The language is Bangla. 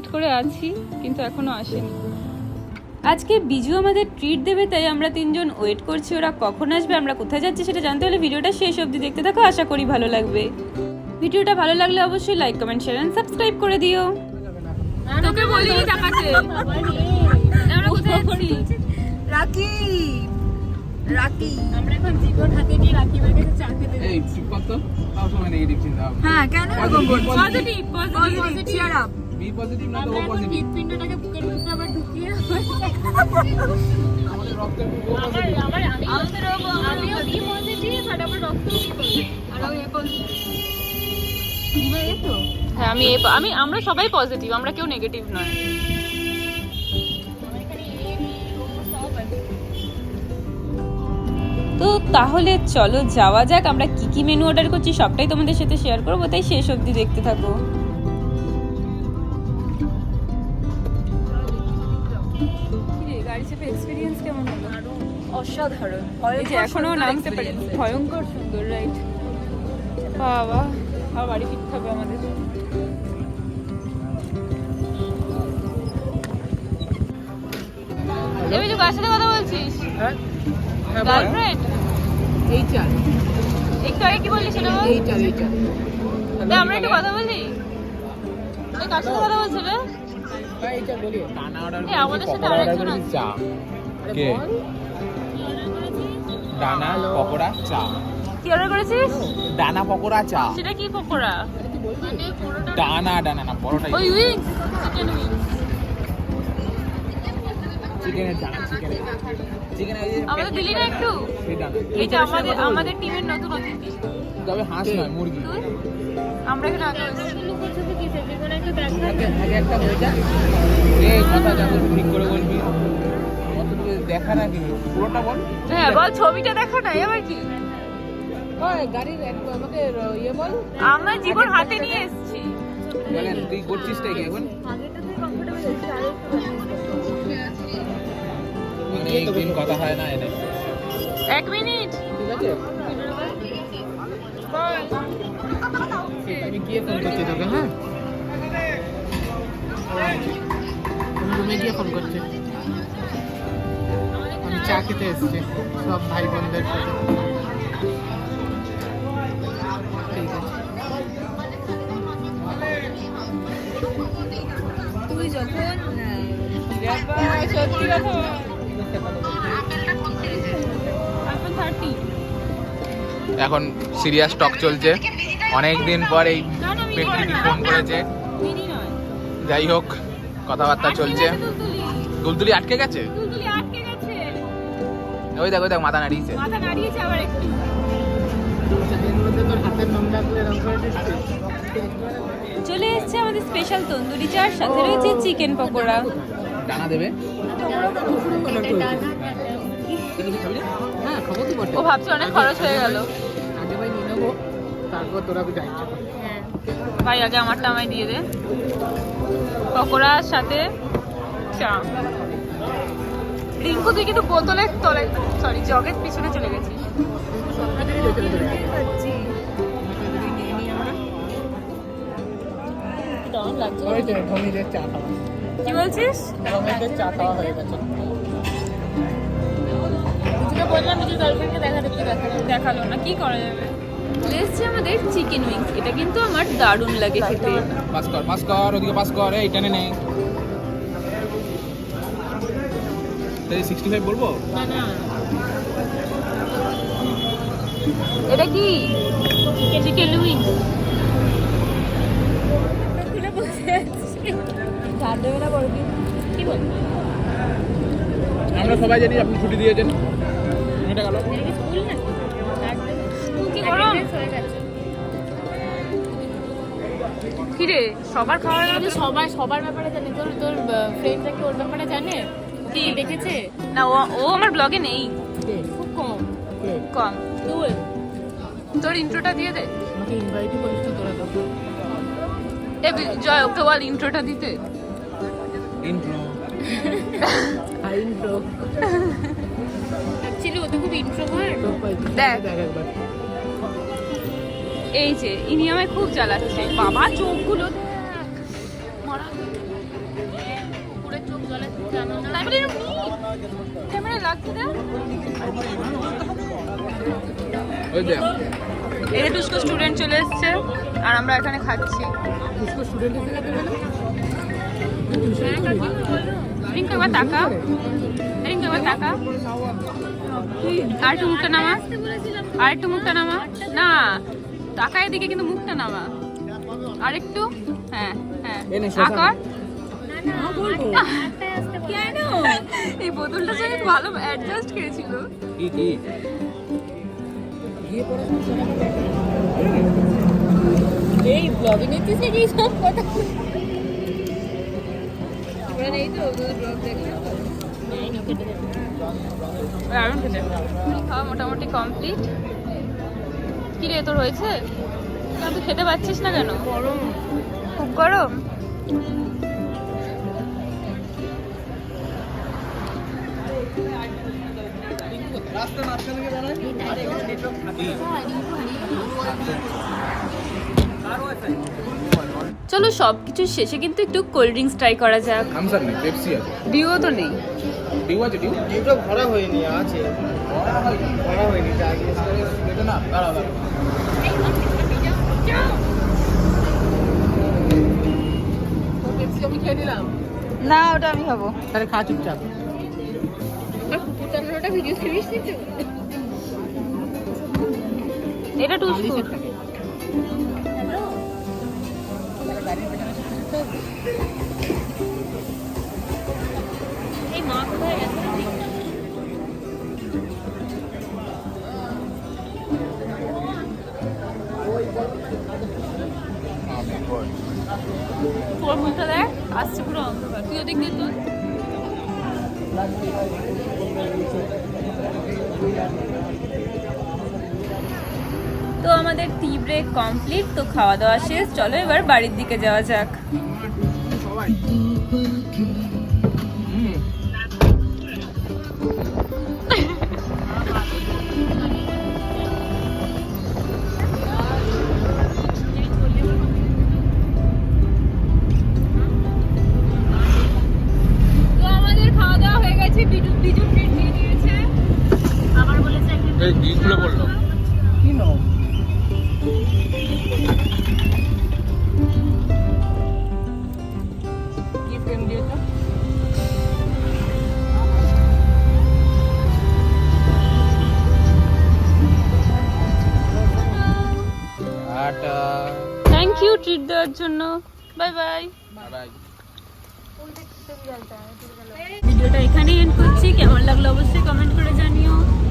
ওয়েট করে আছি কিন্তু এখনও আসেনি। আজকে বিজু আমাদের ট্রিট দেবে তাই আমরা তিনজন ওয়েট করছি ওরা কখন আসবে আমরা কোথায় যাচ্ছি সেটা জানতে হলে ভিডিওটা শেষ অবধি দেখতে থাকো আশা করি ভালো লাগবে। ভিডিওটা ভালো লাগলে অবশ্যই like comment share and subscribe করে দিও। তোকে বলিনি টাকাতে আমরা কোথায় যাচ্ছি রাকি! রাকি! আমরা এখন জীবন হাতে নিয়ে রাকিবের কাছে চা খেতে এই চুপ কর তো। সব সময় নেগেটিভ চিন্তা ভাবনা। হ্যাঁ কেন এরকম positive positive cheer up be positive না তো ও আমরা পজিটিভ? হৃৎপিণ্ডটাকে বুকের মধ্যে আবার ঢুকিয়ে আমাদের রক্তের আমার আমার আমি আমাদেরও আমিও বি পজিটিভ। আর আমার রক্ত বি পজিটিভ। আর ও এ পজিটিভ দিবা এই তো হ্যাঁ আমি এ- আমি আমরা সবাই পজিটিভ আমরা কেউ নেগেটিভ নয়। তো তাহলে চলো যাওয়া যাক আমরা কি কি মেনু অর্ডার করছি সবটাই তোমাদের সাথে শেয়ার করব তাই শেষ অবধি দেখতে থাকো। অসাধারণ। এই এখনও নামতে পারি ভয়ঙ্কর সুন্দর রাইট বাবা আবার বাড়ি ফিরতে হবে আমাদের। দেবে তুই কার সাথে কথা বলছিস? হ্যাঁ? হ্যাঁ বল। গার্লফ্রেন্ড এই চাল। একটু আগে কি বললি সেটা বল? এই চাল এই চাল। আমরা একটু কথা বলি? তুই কার সাথে কথা বলছিস রে? হ্যাঁ আমাদের সাথে আরেকজন আছে। কে ডানা পকোড়া চা। কি অর্ডার করেছিস? ডানা পকোড়া চা। সেটা কি পকোড়া? ডানা ডানা না পরোটা ওই উইংস চিকেন উইংস চিকেনের ডানা চিকেনের চিকেনের আমাদের দিলি না একটু? সেই ডানা এই আমাদের আমাদের টিমের নতুন অতিথি। তবে হাঁস নয় মুরগি। আমরা এখানে আগে আগে আগে একটা হয়ে যাক এ কথা যাব? ঠিক করে বলবি। অত তো দেখা না কিন্তু পুরোটা বল। হ্যাঁ বল ছবিটা দেখা নাই আবার কি? গাড়ির আমাকে ইয়ে বল। আমরা জীবন হাতে নিয়ে এসেছি। তুই করছিস তাই কি এখন? মানে একদিন কথা হয় না এনে। এক মিনিট। ঠিক আছে? আমি গিয়ে ফোন করছি তোকে হ্যাঁ? রুমে গিয়ে ফোন করছি। চা খেতে এসেছি সব ভাই বোনদের সাথে তুই যখন সত্যি কথা এখন সিরিয়াস টক চলছে। অনেক দিন পর এই ব্যক্তিটি ফোন করেছে। যাই হোক কথাবার্তা চলছে। দুলদুলি। আটকে গেছে? তুলতুলি আটকে গেছে ওই দেখ ওই দেখ মাথা নাড়িয়েছে। মাথা নাড়িয়েছে আবার একটু। চলে এসেছে আমাদের স্পেশাল তন্দুরি চার সাথে রয়েছে চিকেন পকোড়া। ডানা দেবে? হ্যাঁ ও ভাবছে অনেক খরচ হয়ে গেল। তারপর তোরা যাই। ভাই আগে আমারটা আমায় দিয়ে দে। পকোড়ার সাথে চা। রিঙ্কু তুই কিন্তু বোতলের তলে সরি জগের পিছনে চলে গেছিস। কি বলছিস? হয়ে বললাম নিজের গার্লফ্রেন্ডকে দেখাতে দেখাল দেখাল না কি করা যাবে? এসছে আমাদের চিকেন উইংস এটা কিন্তু আমার দারুণ লাগে খেতে। পাস কর পাস কর ওদিকে পাস কর এই টেনে নে সিক্সটি ফাইভ বলব? না না। এটা কি? চিকেন উইংস আমরা সবাই জানি আপনি ছুটি দিয়েছেন। এটা গেল। কি গরম? কিরে সবার খাওয়া গেল সবাই সবার ব্যাপারে জানে। তোর তোর ফ্রেন্ডরা কি ওর ব্যাপারে জানে? কি দেখেছে? না ও ও আমার ব্লগে নেই। খুব কম। কম। তুই তোর ইন্ট্রোটা দিয়ে দে। জয় ওকে বল ইন্ট্রোটা দিতে। ইন্ট্রো ইন্ট্রো অ্যাকচুয়ালি ও তো খুব ইন্ট্রোভার্ট দেখ। দেখ একবার। এই যে ইনি আমায় খুব জ্বালাচ্ছে। বাবা চোখগুলো ক্যামেরা এরকম স্টুডেন্ট চলে এসেছে আর আমরা এখানে খাচ্ছি। টুসকো স্টুডেন্ট রিঙ্কু একবার তাকা। রিঙ্কু একবার নামা। আর একটু মুখটা নামা। না তাকা এদিকে কিন্তু মুখটা নামা। আর একটু হ্যাঁ হ্যাঁ। আকার। কেন? এই বোতলটা সঙ্গে ভালো অ্যাডজাস্ট করেছিল কি কি? এই ব্লগে সব কথা। খাওয়া মোটামুটি কমপ্লিট কি রে তোর হয়েছে? তুই খেতে পাচ্ছিস না কেন? গরম। খুব গরম? চলো সব কিছু শেষে কিন্তু একটু কোল্ড ড্রিঙ্কস ট্রাই করা যাক। নেই পেপসি আছে। ডিও তো নেই। ডিউ আছে ডিউ ডিউটা ভরা হয়নি আছে। ভরা হয়নি না পেপসি আমি খেয়ে নিলাম না ওটা আমি খাব। তাহলে খা চুপচাপ। ভিডিও করিস নি তো এটা টুসকুট এই মা কোথায় গেছে? তোর মুখটা দেখ আসছে পুরো অন্ধকার। তুই ওদিক দিয়ে তুই তো আমাদের টি ব্রেক কমপ্লিট তো খাওয়া দাওয়া শেষ। চলো এবার বাড়ির দিকে যাওয়া যাক। এই কি খুলে বলল কি আটা। থ্যাংক ইউ ট্রিট দেওয়ার জন্য। বাই বাই বাই ভিডিওটা এখানেই এন্ড করছি। কেমন লাগল অবশ্যই কমেন্ট করে জানিও।